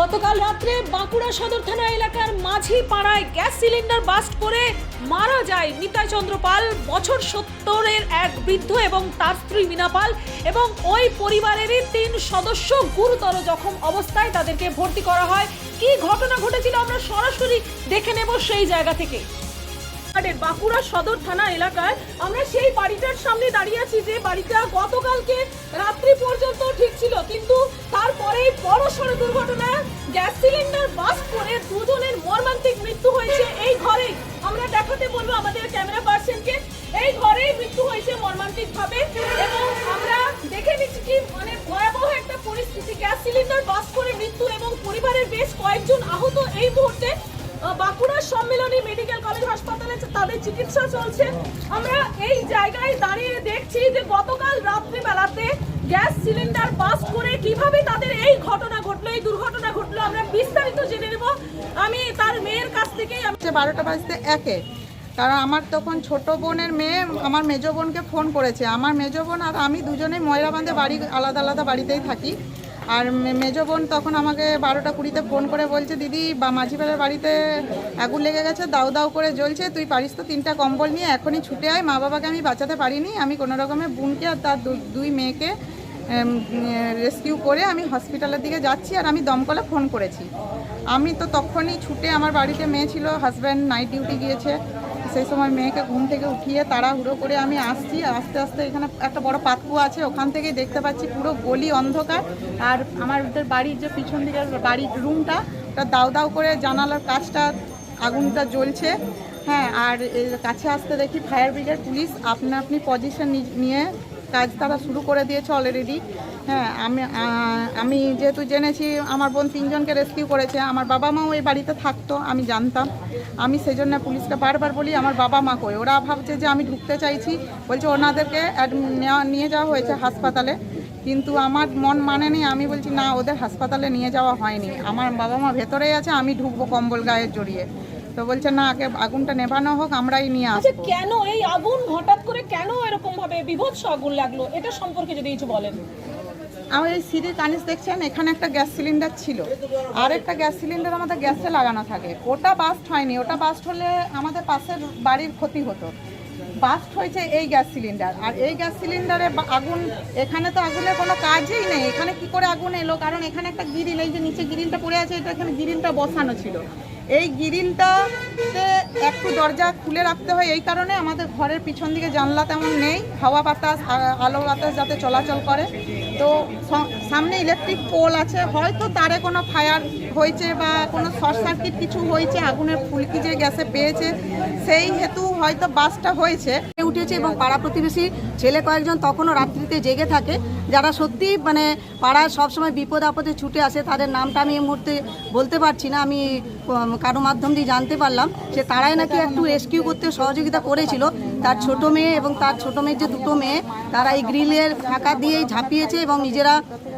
গতকাল রাত্রে বাঁকুড়া সদর থানা এলাকার মাঝি পাড়ায় গ্যাস সিলিন্ডার বাস্ট করে মারা যায় নিতাই চন্দ্র পাল, বছর সত্তরের এক বৃদ্ধ এবং তার স্ত্রী মিনা পাল এবং ওই পরিবারেরই তিন সদস্য গুরুতর জখম অবস্থায় তাদেরকে ভর্তি করা হয়। কি ঘটনা ঘটেছিল আমরা সরাসরি দেখে নেব সেই জায়গা থেকে। বাঁকুড়া সদর থানা এলাকায় আমরা সেই বাড়িটার সামনে দাঁড়িয়ে আছি যে বাড়িটা গতকালকে রাত্রি পর্যন্ত ঠিক ছিল কিন্তু তারপরেই বড় সড় দুর্ঘটনা গ্যাস সিলিন্ডার বাস করে দুজনের মর্মান্তিক মৃত্যু হয়েছে এই ঘরে আমরা দেখাতে বলব আমাদের ক্যামেরা পার্সনকে এই ঘরেই মৃত্যু হয়েছে মর্মান্তিক ভাবে এবং আমরা দেখে নিচ্ছি কি মানে ভয়াবহ একটা পরিস্থিতি গ্যাস সিলিন্ডার বাস করে মৃত্যু এবং পরিবারের বেশ কয়েকজন আহত এই মুহূর্তে আহ, বাঁকুড়া সম্মেলনী মেডিকেল হাসপাতালে তাদের চিকিৎসা চলছে, আমরা এই জায়গায় দাঁড়িয়ে দেখছি যে গতকাল রাত্রিবেলাতে গ্যাস সিলিন্ডার করে তাদের এই ঘটনা ঘটলো, এই দুর্ঘটনা ঘটলো, আমরা বিস্তারিত জেনে আমি তার মেয়ের কাছ থেকেই বারোটা বাজতে একে। কারণ আমার তখন ছোট বোনের মেয়ে, আমার মেজো বোনকে ফোন করেছে। আমার মেজো বোন আর আমি দুজনেই ময়রাবান্ধে বাড়ি, আলাদা আলাদা বাড়িতেই থাকি। আর মেজো বোন তখন আমাকে বারোটা কুড়িতে ফোন করে বলছে, দিদি, বা মাঝিপাড়ার বাড়িতে আগুন লেগে গেছে দাউ দাউ করে জ্বলছে, তুই পারিস তো তিনটা কম্বল নিয়ে, এখনই ছুটে আয়, মা বাবাকে আমি বাঁচাতে পারিনি, আমি কোনো রকমের বোনকে আর তার দুই মেয়েকে রেস্কিউ করে আমি হসপিটালের দিকে যাচ্ছি আর আমি দমকলে ফোন করেছি। আমি তো তখনই ছুটে, আমার বাড়িতে মেয়ে ছিল হাজব্যান্ড নাইট ডিউটি গিয়েছে সেই সময় মেয়েকে ঘুম থেকে উঠিয়ে তাড়াহুড়ো করে আমি আসছি। আস্তে আস্তে এখানে একটা বড় পাতকু আছে, ওখান থেকেই দেখতে পাচ্ছি পুরো গলি অন্ধকার। আর আমাদের বাড়ির যে পিছন দিকের বাড়ির রুমটা, ওটা দাউ দাউ করে জানালার কাজটা, আগুনটা জ্বলছে। হ্যাঁ আর কাছে আসতে দেখি ফায়ার ব্রিগেড পুলিশ। আপনা, আপনি পজিশন নিয়ে কাজ তারা শুরু করে দিয়েছে অলরেডি হ্যাঁ আমি আমি যেহেতু জেনেছি, আমার বোন তিনজনকে রেস্কিউ করেছে, আমার বাবা মাও এই বাড়িতে থাকতো, আমি জানতাম। আমি সেই জন্য পুলিশকে বারবার বলি, আমার বাবা মা কই? ওরা ভাবছে যে আমি ঢুকতে চাইছি, বলছে ওনাদেরকে নিয়ে যাওয়া হয়েছে হাসপাতালে। কিন্তু আমার মন মানেনি, আমি বলছি, না, ওদের হাসপাতালে নিয়ে যাওয়া হয়নি। আমার বাবা মা ভেতরেই আছে, আমি ঢুকবো কম্বল গায়ে জড়িয়ে। তো বলছে না আগে আগুনটা নেভানো হোক আমরাই নিয়ে আচ্ছা আসব। কেন এই আগুন হঠাৎ করে কেন এরকম ভাবে বিভৎস আগুন লাগল? এটা সম্পর্কে যদি কিছু বলেন। এই সিঁড়ির কানিস দেখছেন? এখানে একটা গ্যাস সিলিন্ডার ছিল। আর একটা গ্যাস সিলিন্ডার আমাদের গ্যাসে লাগানো থাকে। ওটা বাস্ট হয়নি। ওটা বাস্ট হলে আমাদের পাশের বাড়ির ক্ষতি হতো। বাস্ট হয়েছে এই গ্যাস সিলিন্ডার। আর এই গ্যাস সিলিন্ডারে আগুন এখানে তো আগুনের কোনো কাজই নেই। এখানে কি করে আগুন এলো? কারণ এখানে একটা গিরিল এই যে নিচে গিরিলটা পড়ে আছে এটা এখানে গিরিলটা বসানো ছিল। এই গিরিলটাতে একটু দরজা খুলে রাখতে হয়, এই কারণে আমাদের ঘরের পিছন দিকে জানলা তেমন নেই, হাওয়া বাতাস আলো বাতাস যাতে চলাচল করে। তো সামনে ইলেকট্রিক পোল আছে, হয়তো তারে কোনো ফায়ার হয়েছে বা কোনো শর্ট সার্কিট কিছু হয়েছে, আগুনের ফুলকি যে গ্যাসে পেয়েছে, সেই হেতু হয়তো বাসটা হয়েছে। হয়ে উঠেছে এবং পাড়া প্রতিবেশী ছেলে কয়েকজন তখনও রাত্রিতে জেগে থাকে। যারা সত্যি মানে পাড়ায় সবসময় বিপদ আপদে ছুটে আসে, তাদের নামটা আমি এই মুহূর্তে বলতে পারছি না। আমি কারও মাধ্যম দিয়ে জানতে পারলাম যে তারাই নাকি একটু রেস্কিউ করতে সহযোগিতা করেছিল। তার ছোট মেয়ে এবং তার ছোট মেয়ের যে দুটো মেয়ে, তারা এই গ্রিলের ফাঁকা দিয়েই ঝাঁপিয়েছে এবং নিজেরা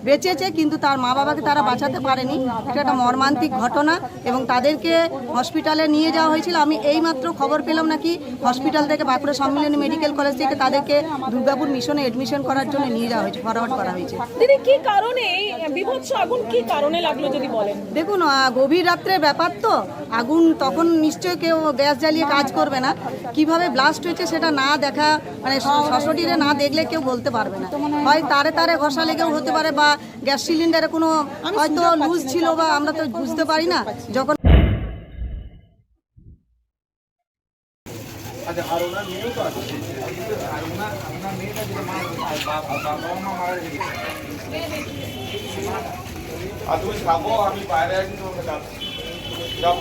বেঁচেছে, কিন্তু তার মা বাবাকে তারা বাঁচাতে পারেনি। এটা একটা মর্মান্তিক ঘটনা এবং তাদেরকে হসপিটালে নিয়ে যাওয়া হয়েছিল। আমি এইমাত্র খবর পেলাম নাকি হসপিটাল থেকে বাঁকুড়া সম্মিলনী মেডিকেল কলেজ থেকে তাদেরকে দুর্গাপুর মিশনে এডমিশন করার জন্য নিয়ে যাওয়া হয়েছে ফরওয়ার্ড করা হয়েছে। দিদি কি কারণে? এই বিভৎস আগুন কি কারণে লাগল যদি বলেন? দেখুন গভীর রাত্রের ব্যাপার তো। আগুন তখন নিশ্চয়ই কেউ গ্যাস জ্বালিয়ে কাজ করবে না। কীভাবে ব্লাস্ট হয়েছে সেটা না দেখা মানে সশরীরে না দেখলে কেউ বলতে পারবে না। হয় তারে তারে ঘষা লেগেও হতে পারে বা গ্যাস সিলিন্ডারে কোনো হয়তো লুজ ছিল বা আমরা তো বুঝতে পারি না। যখন আর ওনার মেয়েও তো আছে। আর ওনার তুমি থাকো আমি বাইরে আছি, তোমাকে যাব যাও